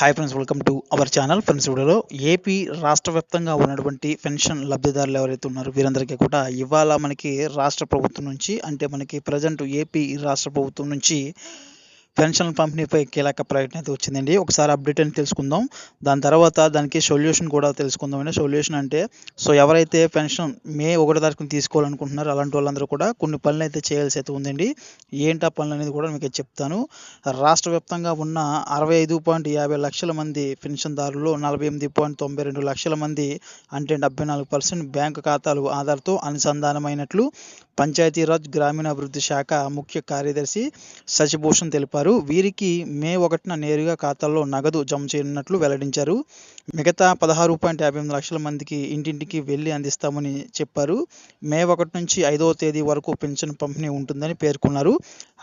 Hi friends welcome to our channel friends వీడియోలో AP రాష్ట్ర వ్యాప్తంగా ఉన్నటువంటి పెన్షన్ లబ్ధిదారులు ఎవరైతే ఉన్నారో వీరందరికీ కూడా ఇవాళ మనకి రాష్ట్ర ప్రభుత్వం నుంచి అంటే మనకి ప్రజెంట్ ఏపీ రాష్ట్ర ప్రభుత్వం నుంచి పెన్షన్ పంపిణీపై కీలక ప్రకటన అయితే వచ్చిందండి. ఒకసారి అప్డేట్ అని తెలుసుకుందాం. దాని తర్వాత దానికి సొల్యూషన్ కూడా తెలుసుకుందాం అండి. సొల్యూషన్ అంటే సో ఎవరైతే పెన్షన్ మే ఒకటో తారీఖున తీసుకోవాలనుకుంటున్నారో అలాంటి వాళ్ళందరూ కూడా కొన్ని పనులు అయితే చేయాల్సి అయితే ఉందండి. ఏంటి ఆ పనులు అనేది కూడా మీకు చెప్తాను. రాష్ట్ర వ్యాప్తంగా ఉన్న అరవై ఐదు పాయింట్ యాభై లక్షల మంది పెన్షన్దారులు నలభై ఎనిమిది పాయింట్ తొంభై రెండు లక్షల మంది అంటే డెబ్బై నాలుగు పర్సెంట్ బ్యాంకు ఖాతాలు ఆధార్తో అనుసంధానమైనట్లు పంచాయతీరాజ్ గ్రామీణాభివృద్ధి శాఖ ముఖ్య కార్యదర్శి శశిభూషణ్ తెలిపారు. వీరికి మే ఒకటిన నేరుగా ఖాతాల్లో నగదు జమ చేయనున్నట్లు వెల్లడించారు. మిగతా పదహారు పాయింట్ యాభై ఎనిమిది లక్షల మందికి ఇంటింటికి వెళ్ళి అందిస్తామని చెప్పారు. మే ఒకటి నుంచి ఐదవ తేదీ వరకు పెన్షన్ పంపిణీ ఉంటుందని పేర్కొన్నారు.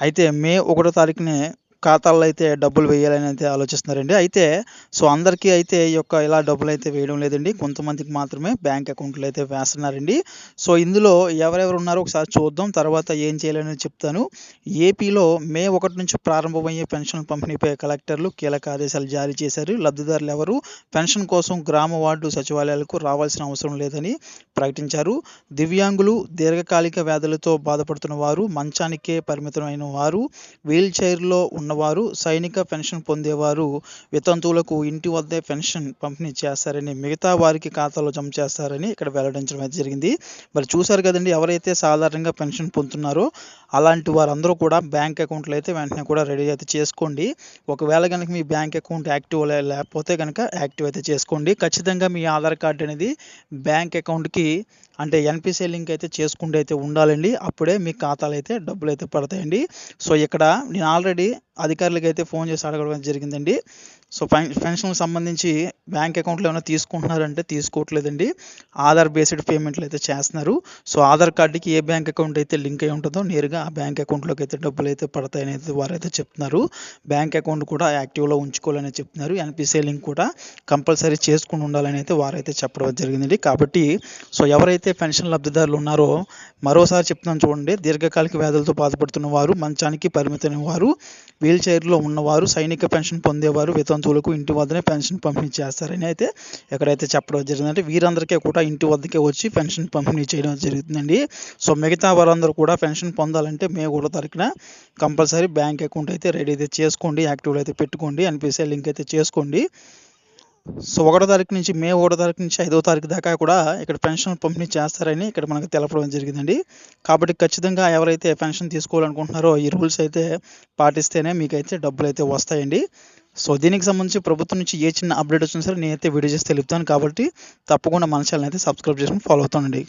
అయితే మే ఒకటో తారీఖునే ఖాతాల్లో అయితే డబ్బులు వేయాలని అయితే ఆలోచిస్తున్నారండి. అయితే సో అందరికీ అయితే ఈ యొక్క ఇలా డబ్బులు అయితే వేయడం లేదండి. కొంతమందికి మాత్రమే బ్యాంక్ అకౌంట్లు అయితే వేస్తున్నారండి. సో ఇందులో ఎవరెవరు ఉన్నారో ఒకసారి చూద్దాం. తర్వాత ఏం చేయాలని చెప్తాను. ఏపీలో మే ఒకటి నుంచి ప్రారంభమయ్యే పెన్షన్ పంపిణీపై కలెక్టర్లు కీలక ఆదేశాలు జారీ చేశారు. లబ్ధిదారులు ఎవరు? పెన్షన్ కోసం గ్రామ వార్డు సచివాలయాలకు రావాల్సిన అవసరం లేదని ప్రకటించారు. దివ్యాంగులు దీర్ఘకాలిక వ్యాధులతో బాధపడుతున్న వారు మంచానికే పరిమితమైన వారు వీల్ చైర్లో ఉన్నవారు సైనిక పెన్షన్ పొందేవారు వితంతువులకు ఇంటి వద్దే పెన్షన్ పంపిణీ చేస్తారని మిగతా వారికి ఖాతాలో జమ చేస్తారని ఇక్కడ వెల్లడించడం అయితే జరిగింది. మరి చూశారు కదండి ఎవరైతే సాధారణంగా పెన్షన్ పొందుతున్నారో అలాంటి వారందరూ కూడా బ్యాంక్ అకౌంట్లు అయితే వెంటనే కూడా రెడీ అయితే చేసుకోండి. ఒకవేళ కనుక మీ బ్యాంక్ అకౌంట్ యాక్టివ్ లేకపోతే కనుక యాక్టివ్ అయితే చేసుకోండి. ఖచ్చితంగా మీ ఆధార్ కార్డు అనేది బ్యాంక్ అకౌంట్కి అంటే ఎన్పిసి లింక్ అయితే చేసుకుంటూ అయితే ఉండాలండి. అప్పుడే మీ ఖాతాలు అయితే డబ్బులు అయితే పడతాయండి. సో ఇక్కడ నేను ఆల్రెడీ అధికారులకు అయితే ఫోన్ చేసి అడగడం జరిగిందండి. సో పెన్షన్కి సంబంధించి బ్యాంక్ అకౌంట్లో ఏమైనా తీసుకుంటున్నారంటే తీసుకోవట్లేదండి. ఆధార్ బేస్డ్ పేమెంట్లు అయితే చేస్తున్నారు. సో ఆధార్ కార్డుకి ఏ బ్యాంక్ అకౌంట్ అయితే లింక్ అయి ఉంటుందో నేరుగా ఆ బ్యాంక్ అకౌంట్లోకి అయితే డబ్బులు అయితే పడతాయని అయితే వారైతే చెప్తున్నారు. బ్యాంక్ అకౌంట్ కూడా యాక్టివ్లో ఉంచుకోవాలని చెప్తున్నారు. ఎన్పిసిఐ లింక్ కూడా కంపల్సరీ చేసుకుని ఉండాలని అయితే వారైతే చెప్పడం జరిగిందండి. కాబట్టి సో ఎవరైతే పెన్షన్ లబ్ధిదారులు ఉన్నారో మరోసారి చెప్తున్నాను చూడండి. దీర్ఘకాలిక వ్యాధులతో బాధపడుతున్న వారు మంచానికి పరిమితమైన వారు వీల్ చైర్లో ఉన్నవారు సైనిక పెన్షన్ పొందేవారు వితంతువులకు ఇంటి వద్దనే పెన్షన్ పంపిణీ చేస్తారని అయితే ఎక్కడైతే చెప్పడం జరిగిందంటే వీరందరికీ కూడా ఇంటి వద్దకే వచ్చి పెన్షన్ పంపిణీ చేయడం జరుగుతుందండి సో మిగతా వారందరూ కూడా పెన్షన్ పొందాలంటే మే కూడా తారీఖున కంపల్సరీ బ్యాంక్ అకౌంట్ అయితే రెడీ అయితే చేసుకోండి యాక్టివ్లో అయితే పెట్టుకోండి ఎన్పిసిఐ లింక్ అయితే చేసుకోండి. సో ఒకటో తారీఖు నుంచి మే ఒకటో తారీఖు నుంచి ఐదో తారీఖు దాకా కూడా ఇక్కడ పెన్షన్ పంపిణీ చేస్తారని ఇక్కడ మనకు తెలపడం జరిగిందండి. కాబట్టి ఖచ్చితంగా ఎవరైతే పెన్షన్ తీసుకోవాలనుకుంటున్నారో ఈ రూల్స్ అయితే పాటిస్తేనే మీకైతే డబ్బులు అయితే వస్తాయండి. సో దీనికి సంబంధించి ప్రభుత్వం నుంచి ఏ చిన్న అప్డేట్ వచ్చినా సరే నేనైతే వీడియో చేసి తెలుపుతాను కాబట్టి తప్పకుండా మన ఛానల్ అయితే సబ్స్క్రైబ్ చేసుకుని ఫాలో అవుతానండి.